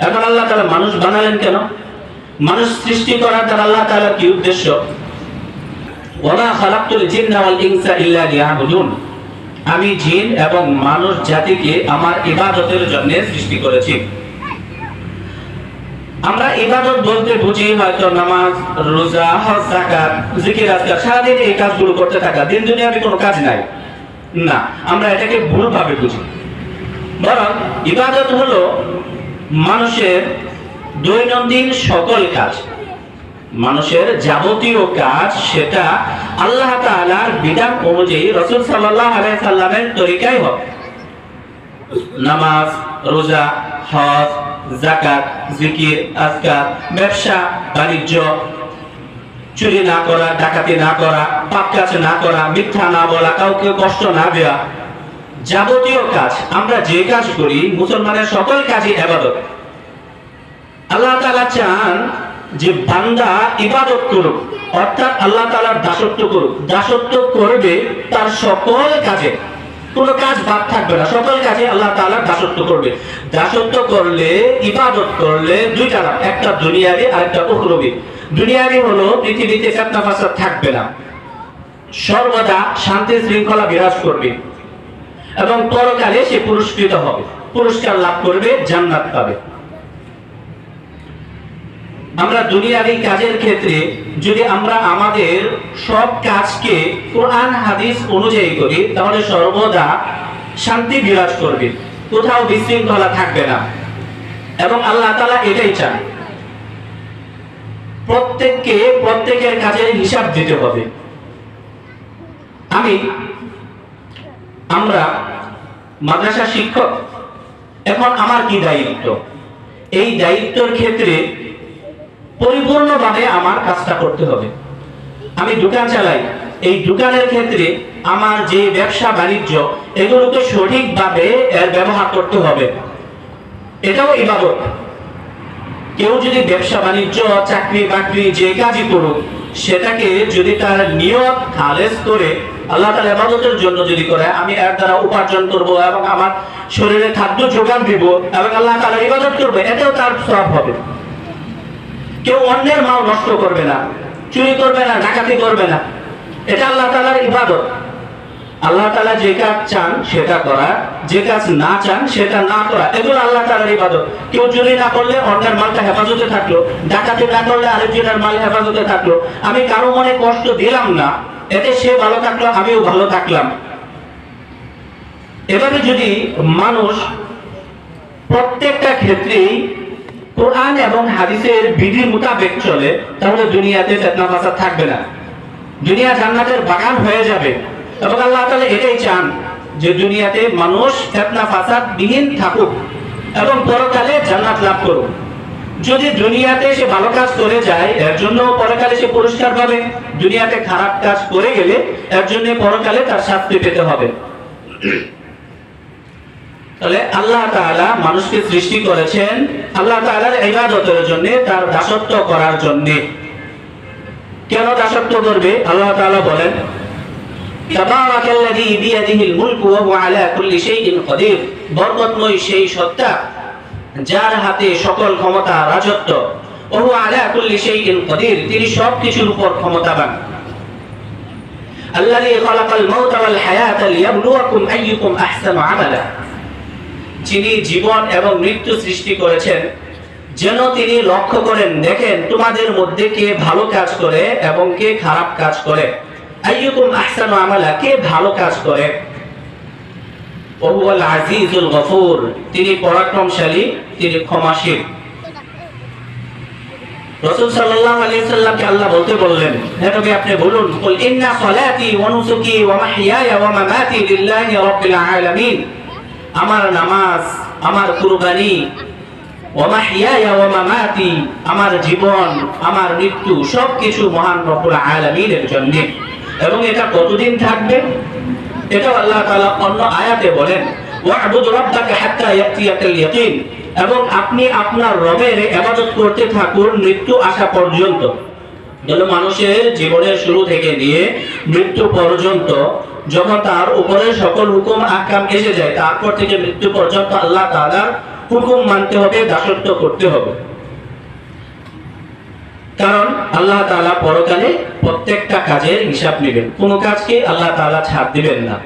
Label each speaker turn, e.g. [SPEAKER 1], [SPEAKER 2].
[SPEAKER 1] এখন আল্লাহ তাআলা মানুষ বানালেন কেন? মানুষ সৃষ্টি করার দ্বারা আল্লাহ তাআলার কি উদ্দেশ্য? ওয়া খালাকতুল জিন্না ওয়াল ইনসা ইল্লা লিয়াবুদুন। আমি জিন এবং মানুষ জাতিকে আমার ইবাদতের জন্য সৃষ্টি করেছি। আমরা ইবাদত বলতে বুঝি হয়তো নামাজ, রোজা, হজ, যাকাত, জিকির আজকার সারাদিন এই কাজগুলো করতে থাকা। দিন দুনিয়াতে কোনো কাজ নাই। না, আমরা এটাকে ভুলভাবে বুঝি। বরং ইবাদত হলো মানুষের দৈনন্দিন সকল কাজ, মানুষের যাবতীয় কাজ, সেটা আল্লাহ তাআলার বিধান অনুযায়ী রসুল আলাইহি সাল্লামের তরিকায় হবে নামাজ, রোজা, হজ জাকাত জিকির, আজকার, ব্যবসা, বাণিজ্য, চুরি না করা, ডাকাতি না করা পাপ কাজ না করা, মিথ্যা না বলা, কাউকে কষ্ট না দেওয়া যাবতীয় কাজ আমরা যে কাজ করি, মুসলমানের সকল কাজই আবাদত। আল্লাহ তালা চান যে বান্দা ইবাদত করুক, অর্থাৎ আল্লাহ তালার দাসত্ব করুক। দাসত্ব করবে তার সকল কাজে। কোনো কাজ বাদ থাকবে না, সকল কাজে আল্লাহ তাআলা দাসত্ব করবে। দাসত্ব করলে, ইবাদত করলে দুইটা নাম একটা দুনিয়াবি আর একটা উখরবি। দুনিয়াবি হলো পৃথিবীতে ফেতনা ফাসাদ থাকবে না। সর্বদা শান্তি শৃঙ্খলা বিরাজ করবে। এবং পরকালে সে পুরস্কৃত হবে। পুরস্কার লাভ করবে, জান্নাত পাবে। আমরা দুনিয়াবি কাজের ক্ষেত্রে যদি আমরা আমাদের সব কাজকে কোরআন, হাদিস অনুযায়ী করি, তাহলে সর্বদা শান্তি বিরাজ করবে। কোথাও বিশৃঙ্খলা থাকবে না। এবং আল্লাহ তালা এটাই চান। প্রত্যেককে প্রত্যেকের কাজের হিসাব দিতে হবে। আমি আমরা মাদ্রাসা শিক্ষক। এখন আমার কি দায়িত্ব? এই দায়িত্বের ক্ষেত্রে পরিপূর্ণভাবে আমার কাজটা করতে হবে। আমি দোকান চালাই। এই দোকানের ক্ষেত্রে আমার যে ব্যবসা, বাণিজ্য, এগুলোকে সঠিকভাবে, এর ব্যবহার করতে হবে। এটাও ইবাদত। কেউ যদি ব্যবসা, বাণিজ্য চাকরি বাকরি যে কাজই করুক, সেটাকে যদি তার নিয়ত, খালেজ করে আল্লাহ তাহলে এমানতের জন্য যদি করে, আমি এর দ্বারা উপার্জন করব এবং আমার শরীরে খাদ্য যোগান দিব এবং আল্লাহ তালা ইবাদত করবে এটাও তার সব হবে। কেউ অন্যের মাল নষ্ট করবে না, চুরি করবে না, ডাকাতি করবে না। এটা আল্লাহ তালার ইবাদত। আল্লাহ তাআলা যে কাজ চান সেটা করা, যে কাজ না চান সেটা না করা, এগুলো আল্লাহ তাআলার ইবাদত। কেউ চুরি না করলে অন্যের মালটা হেফাজতে থাকল, ডাকাতি না করলে আরেকজনের মাল হেফাজতে থাকল। আমি কারও মনে কষ্ট দিলাম না, এতে সে ভালো থাকল, আমিও ভালো থাকলাম। এভাবে যদি মানুষ প্রত্যেকটা ক্ষেত্রেই কোরআন এবং হাদিসের বিধি মোতাবেক চলে, তাহলে দুনিয়াতে ফেতনা ফাসাদ থাকবে না। দুনিয়া জান্নাতের বাগান হয়ে যাবে। এবং আল্লাহ এটাই চান যে দুনিয়াতে মানুষ ফেতনা ফাসাদ বিহীন থাকুক এবং পরকালে জান্নাত লাভ করুক। যদি দুনিয়াতে সে ভালো কাজ করে যায়, এর জন্য পরকালে সে পুরস্কার পাবে। দুনিয়াতে খারাপ কাজ করে গেলে, এর জন্য পরকালে তার শাস্তি পেতে হবে। তাহলে আল্লাহ তাআলা মানুষকে সৃষ্টি করেছেন আল্লাহ তাআলার ইবাদতের জন্য, তার দাসত্ব করার জন্য। কেন দাসত্ব করবে? আল্লাহ তাআলা বলেন ওয়া হুয়া আলা কুল্লি শাইইন কাদির বরকতময় সেই সত্তা যার হাতে সকল ক্ষমতা রাজত্ব। ও হুয়া আলা কুল্লি শাইইন কাদির তিনি সব কিছুর উপর ক্ষমতাবান। খালাকাল ওয়াল লিয়াবলুয়াকুম আইয়ুকুম আহসানু আমালা। যিনি জীবন এবং মৃত্যু সৃষ্টি করেছেন, যেন তিনি লক্ষ্য করেন, দেখেন তোমাদের মধ্যে কে ভালো কাজ করে এবং কে খারাপ কাজ করে। তিনি পরাক্রমশালী, তিনি ক্ষমাশীল। রাসূল সাল্লামকে আল্লাহ বলতে বললেন আপনি বলুন ইন্না আলামিন। আমার নামাজ, আমার কুরবানি, ওয়া মাহইয়ায়া আমার জীবন, আমার মৃত্যু, সবকিছু মহান রব্বুল আলামিনের জন্য। এবং এটা কতদিন থাকবে? এটাও আল্লাহ তাআলা অন্য আয়াতে বলেন এবং আপনি আপনার রবের ইবাদত করতে থাকুন মৃত্যু আসা পর্যন্ত। যেন মানুষের জীবনের শুরু থেকে নিয়ে মৃত্যু পর্যন্ত, যখন তার উপরে সকল হুকুম, আহকাম এসে যায়, তারপর থেকে মৃত্যু পর্যন্ত আল্লাহ তাআলার হুকুম মানতে হবে, দাসত্ব করতে হবে। কারণ আল্লাহ তাআলা পরকালে প্রত্যেকটা কাজের হিসাব নেবেন। কোনো কাজকে আল্লাহ তাআলা ছাড় দিবেন না।